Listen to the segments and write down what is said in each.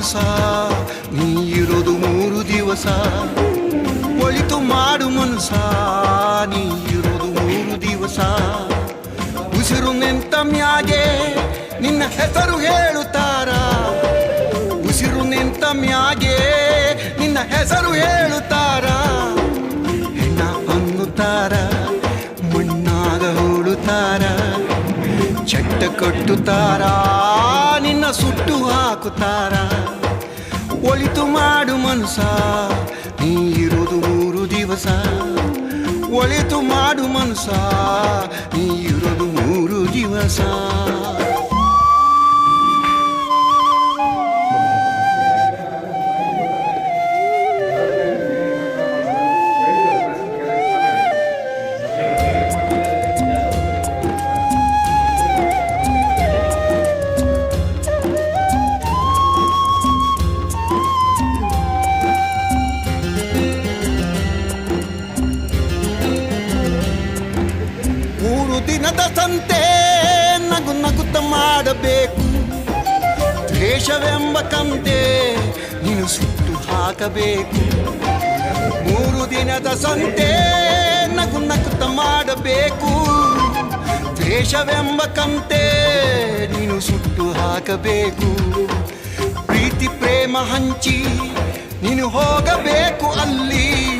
ಮನಸ ನೀ ಇರೋದು ಮೂರು ದಿವಸ. ಒಳಿತು ಮಾಡು ಮನಸ ನೀ ಇರೋದು ಮೂರು ದಿವಸ. ಉಸಿರು ನಿಂತ ಮ್ಯಾಗೆ ನಿನ್ನ ಹೆಸರು ಹೇಳುತ್ತಾರ? ಉಸಿರು ನಿಂತ ಮ್ಯಾಗೆ ನಿನ್ನ ಹೆಸರು ಹೇಳುತ್ತಾರ? ಹೆಣ್ಣ ಅನ್ನುತ್ತಾರ, ಮಣ್ಣಾಗ ಹೂಳುತ್ತಾರ ಚಟ್ಟ ಕಟ್ಟುತ್ತಾರ, ನಿನ್ನ ಸುಟ್ಟು ಹಾಕುತ್ತಾರ? ಒಳಿತು ಮಾಡು ಮನಸ ನೀ ಇರೋದು ಮೂರು ದಿವಸ ಒಳಿತು ಮಾಡು ಮನಸ ನೀ ಇರೋದು ಮೂರು ದಿವಸ ದಿನದ ಸಂತೆ ನಗು ನಗುತ್ತ ಮಾಡಬೇಕು. ದ್ವೇಷವೆಂಬ ಕಂತೆ ನೀನು ಸುಟ್ಟು ಹಾಕಬೇಕು. ಮೂರು ದಿನದ ಸಂತೆ ನಗು ನಗುತ್ತ ಮಾಡಬೇಕು. ದ್ವೇಷವೆಂಬ ಕಂತೆ ನೀನು ಸುಟ್ಟು ಹಾಕಬೇಕು. ಪ್ರೀತಿ ಪ್ರೇಮ ಹಂಚಿ ನೀನು ಹೋಗಬೇಕು ಅಲ್ಲಿ.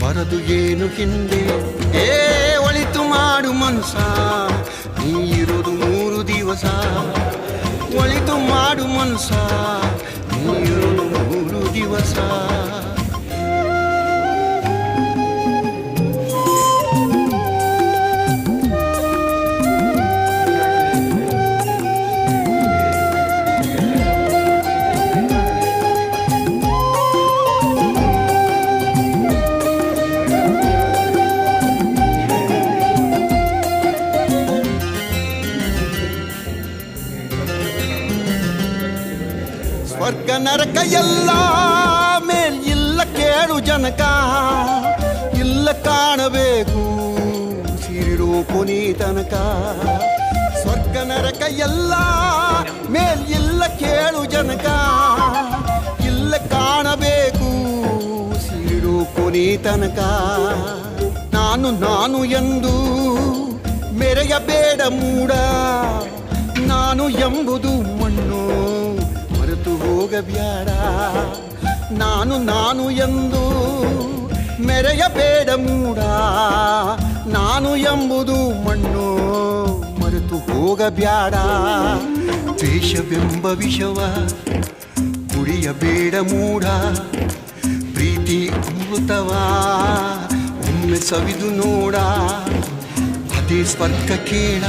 ಬರದು ಏನು ಹಿಂದೆ ಏ ಒಳಿತು ಮಾಡು ಮನಸ ನೀ ಇರೋದು ಮೂರು ದಿವಸ ಒಳಿತು ಮಾಡು ಮನಸ ನೀ ಇರೋದು ಮೂರು ದಿವಸ ಸ್ವರ್ಗ ನರಕ ಎಲ್ಲ ಮೇಲ್ ಇಲ್ಲ ಕೇಳು ಜನಕ. ಇಲ್ಲ ಕಾಣಬೇಕು ಸಿರಿರೋ ಕೊನಿ ತನಕ. ಸ್ವರ್ಗ ನರಕ ಎಲ್ಲ ಮೇಲ್ ಇಲ್ಲ ಕೇಳು ಜನಕ. ಇಲ್ಲ ಕಾಣಬೇಕು ಸಿರಿರೋ ಕೊನಿ ತನಕ. ನಾನು ನಾನು ಎಂದು ಮೆರೆಯಬೇಡ ಮೂಡ. ನಾನು ಎಂಬುದು ಹೋಗಬ್ಯಾಡ ನಾನು ನಾನು ಎಂದು ಮೆರೆಯಬೇಡ ಮೂಡ. ನಾನು ಎಂಬುದು ಮಣ್ಣು ಮರೆತು ಹೋಗಬ್ಯಾಡ. ದ್ವೇಷವೆಂಬ ವಿಷವ ಕುಡಿಯಬೇಡ ಮೂಡ. ಪ್ರೀತಿ ಅಮೃತವ ಒಮ್ಮೆ ಸವಿದು ನೋಡ. ಅದೇ ಸ್ವರ್ಗ ಕೇಳ